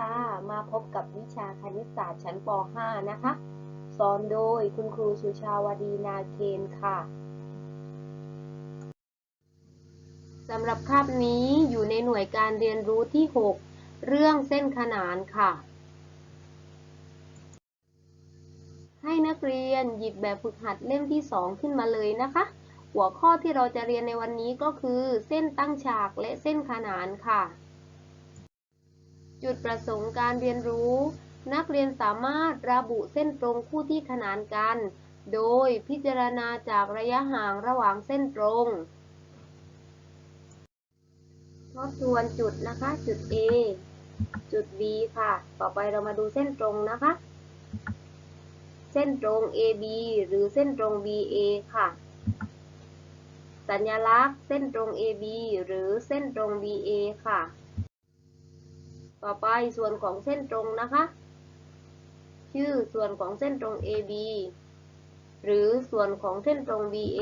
ค่ะ มาพบกับวิชาคณิตศาสตร์ชั้นป .5 นะคะ สอนโดยคุณครูสุชาวดีนาเคนค่ะ สำหรับคาบนี้อยู่ในหน่วยการเรียนรู้ที่ 6 เรื่องเส้นขนานค่ะ ให้นักเรียนหยิบแบบฝึกหัดเล่มที่ 2 ขึ้นมาเลยนะคะ หัวข้อที่เราจะเรียนในวันนี้ก็คือ เส้นตั้งฉากและเส้นขนานค่ะ จุดประสงค์การเรียนรู้ นักเรียนสามารถระบุเส้นตรงคู่ที่ขนานกัน โดยพิจารณาจากระยะห่างระหว่างเส้นตรง ทบทวนจุดนะคะ จุด A จุด B ค่ะ ต่อไปเรามาดูเส้นตรงนะคะ เส้นตรง AB หรือเส้นตรง BA ค่ะ สัญลักษณ์เส้นตรง AB หรือเส้นตรง BA ค่ะ ต่อไปส่วนของเส้นตรงนะคะ ชื่อส่วนของเส้นตรง AB หรือส่วนของเส้นตรง BA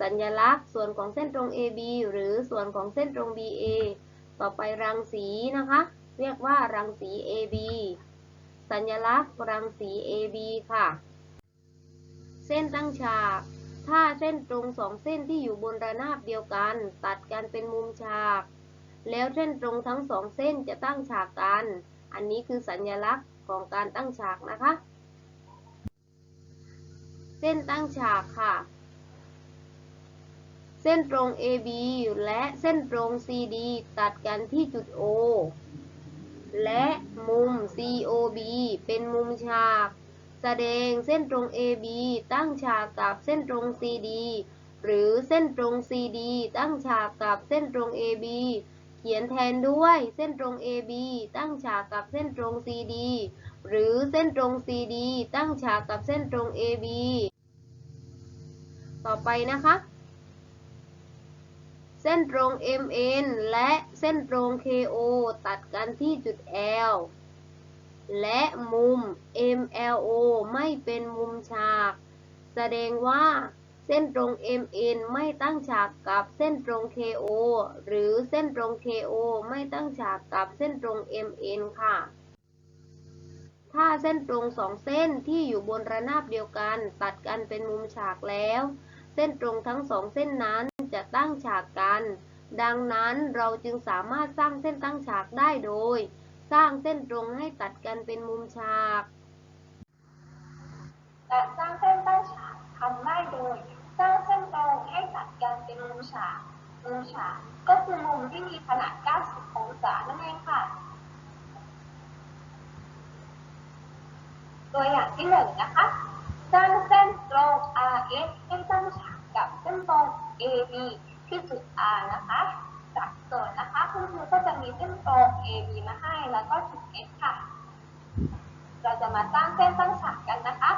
สัญลักษณ์ส่วนของเส้นตรง AB หรือส่วนของเส้นตรง BA ต่อไปรังสีนะคะ เรียกว่ารังสี AB สัญลักษณ์รังสี AB ค่ะ เส้นตั้งฉาก ถ้าเส้นตรงสองเส้นที่อยู่บนระนาบเดียวกัน ตัดกันเป็นมุมฉาก แล้วเส้นตรงทั้งสองเส้นจะตั้งฉากกัน อันนี้คือสัญลักษณ์ของการตั้งฉากนะคะ เส้นตั้งฉากค่ะ เส้นตรง AB และเส้นตรง CD ตัดกันที่จุด O และมุม COB เป็นมุมฉาก แสดงเส้นตรง AB ตั้งฉากกับเส้นตรง CD หรือเส้นตรง CD ตั้งฉากกับเส้นตรง AB เขียนแทนด้วยเส้นตรง AB ตั้งฉากกับเส้นตรง CD หรือเส้นตรง CD ตั้งฉากกับเส้นตรง AB ต่อไปนะคะ เส้นตรง MN และเส้นตรง KO ตัดกันที่จุด L และมุม MLO ไม่เป็นมุมฉาก แสดงว่า เส้นตรง MN ไม่ตั้งฉากกับเส้นตรง KO หรือเส้นตรง KO ไม่ตั้งฉากกับเส้นตรง MN ค่ะ ถ้าเส้นตรงสองเส้นที่อยู่บนระนาบเดียวกัน ตัดกันเป็นมุมฉากแล้ว เส้นตรงทั้งสองเส้นนั้นจะตั้งฉากกัน ดังนั้นเราจึงสามารถสร้างเส้นตั้งฉากได้โดย สร้างเส้นตรงให้ตัดกันเป็นมุมฉากการสร้างเส้นตั้งฉากทำได้โดย สร้างเส้นตรงให้ตัดกันเป็นมุมฉาก มุมฉากก็คือมุมที่มีขนาด 90 องศานั่นเองค่ะ ตัวอย่างที่หนึ่งนะคะ สร้างเส้นตรง RS ให้ตั้งฉากกับเส้นตรง AB ที่จุด R นะคะ จากโจทย์นะคะคุณครูก็จะมีเส้นตรง AB มาให้แล้วก็จุด S ค่ะ เราจะมาสร้งเส้นตั้งฉากกันนะคะ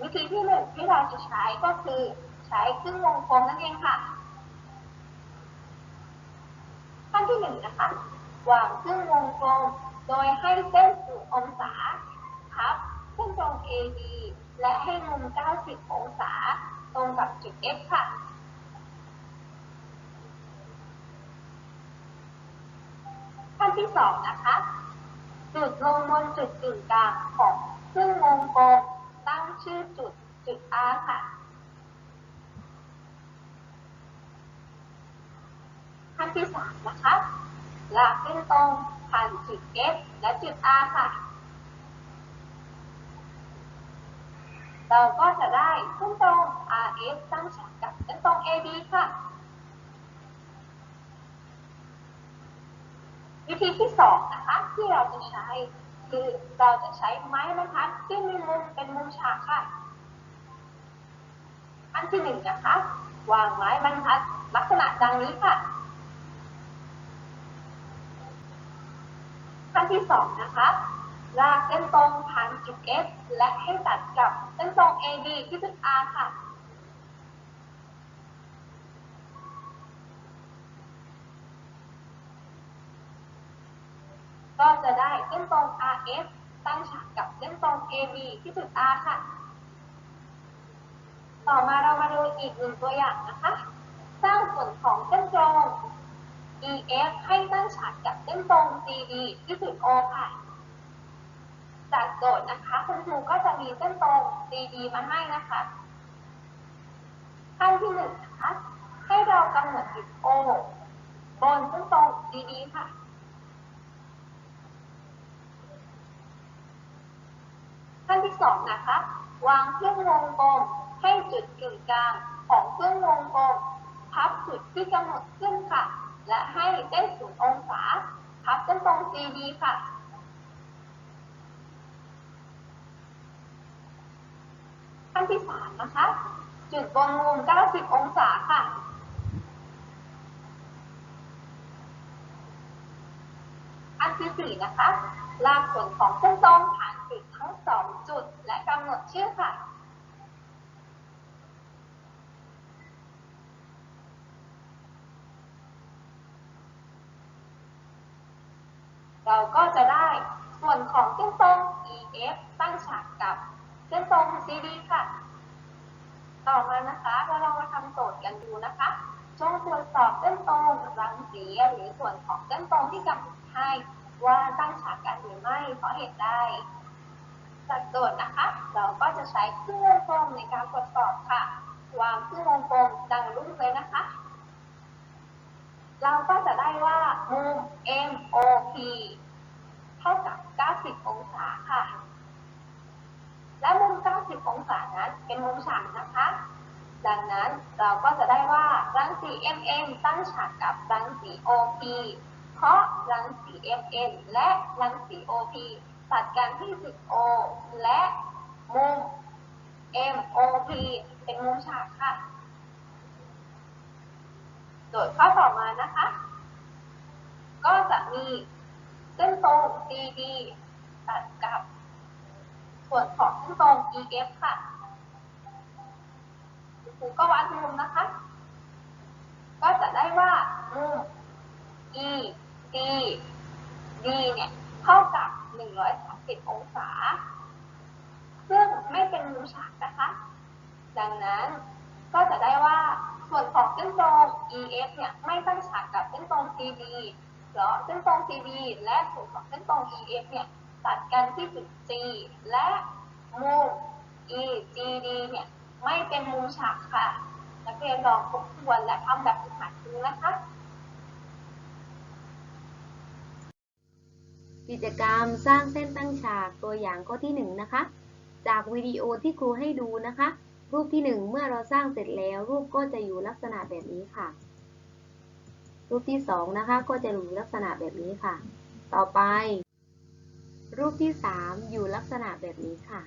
วิธีที่หนึ่งที่เราจะใช้ก็คือใช้ครึ่งวงกลมนั่นเองค่ะ ขั้น ที่หนึ่งนะคะวางครึ่งวงกลมโดยให้เส้นศูนย์องศาทับเส้นตรง AB และให้มุม 90 องศาตรงกับจุด F ค่ะขั้นที่สองนะคะ จุดลงบนจุดกึ่งกลางของครึ่งวงกลมตั้งชื่อจุดจุด R ค่ะ ขั้น ที่สามนะคะลากเส้นตรงผ่านจุด S และจุด R ค่ะ เราก็จะได้เส้นตรง RS ตั้งฉากกับเส้นตรง AB ค่ะ วิธีที่สองนะคะที่เราจะใช้คือเราจะใช้ไม้บรรทัดที่มีมุมเป็นมุมฉากค่ะ อันที่หนึ่งนะคะ วางไม้บรรทัดลักษณะดังนี้ค่ะ ขั้น ที่สองนะคะ ลากเส้นตรงผ่านจุด S และให้ตัดกับเส้นตรง AB ที่จุด R ค่ะ ก็จะได้เส้นตรง RS ตั้งฉากกับเส้นตรง AB ที่จุด R ค่ะ ต่อมาเรามาดูอีกหนึ่งตัวอย่างนะคะ สร้างส่วนของเส้นตรง EF ให้ตั้งฉากกับเส้นตรง CD ที่จุด O ค่ะ จากโจทย์นะคะคุณครูก็จะมีเส้นตรง CD มาให้นะคะขั้นที่หนึ่งนะคะให้เรากำหนดจุด O บนเส้นตรง CD ค่ะ ขั้นที่สองนะคะ วางเครื่องวงกลมให้จุดกึ่งกลางของเครื่องวงกลมพับจุดที่กำหนดขึ้นค่ะ และให้ได้ศูนย์องศาพับเส้นตรง CD ค่ะ ขั้นที่สามนะคะ จุดบนมุม 90 องศาค่ะอันที่สี่นะคะ ลากส่วนของเส้นตรงผ่านจุดทั้งสองจุดและกำหนดชื่อค่ะ เราก็จะได้ส่วนของเส้นตรง EF ตั้งฉากกับเส้นตรง CD ค่ะ ต่อมานะคะเราลองมาทำโจทย์กันดูนะคะจงตรวจสอบเส้นตรงรังสีหรือส่วนของเส้นตรงที่กำหนดให้ว่าตั้งฉากกันหรือไม่เพราะเหตุใดจากโจทย์นะคะ เราก็จะใช้เครื่องวงกลมในการตรวจสอบค่ะ วางเครื่องวงกลมดังรูปเลยนะคะ เราก็จะได้ว่ามุม MOP เท่ากับ 90 องศาค่ะ และมุม 90 องศานั้นเป็นมุมฉากนะคะ ดังนั้นเราก็จะได้ว่ารังสี MM ตั้งฉากกับรังสี OP เพราะรังสี MN และรังสี OP ตัดกันที่จุด O และมุม MOP เป็นมุมฉากค่ะ จทย์ข้อต่อมานะคะ ก็จะมีเส้นตรง CD ตัดกับส่วนของเส้นตรง EF ค่ะครูก็วัดมุมนะคะ ก็จะได้ว่ามุม E D D เนี่ยเท่ากับ 130 องศา ซึ่งไม่เป็นมุมฉากนะคะ ดังนั้นก็จะได้ว่า ส่วนของเส้นตรง EF เนี่ยไม่ตั้งฉากกับเส้นตรง CD เพราะเส้นตรง CD และส่วนของเส้นตรง EF เนี่ยตัดกันที่จุด G และมุม EGD เนี่ยไม่เป็นมุมฉากค่ะนักเรียนลองทบทวนและทำแบบฝึกหัดดูนะคะ กิจกรรมสร้างเส้นตั้งฉากตัวอย่างข้อที่ 1 นะคะ จากวิดีโอที่ครูให้ดูนะคะ รูปที่ 1 เมื่อเราสร้างเสร็จแล้ว รูปก็จะอยู่ลักษณะแบบนี้ค่ะ รูปที่2นะคะก็จะอยู่ลักษณะแบบนี้ค่ะ ต่อไป รูปที่ 3 อยู่ลักษณะแบบนี้ค่ะ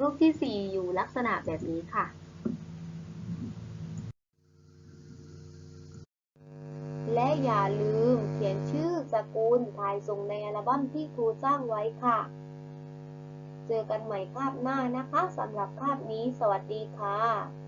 รูปที่ 4 อยู่ลักษณะแบบนี้ค่ะและอย่าลืมเขียนชื่อสกุลถ่ายส่งในอัลบั้มที่ครูสร้างไว้ค่ะ เจอกันใหม่คาบหน้านะคะสำหรับคาบนี้ สวัสดีค่ะ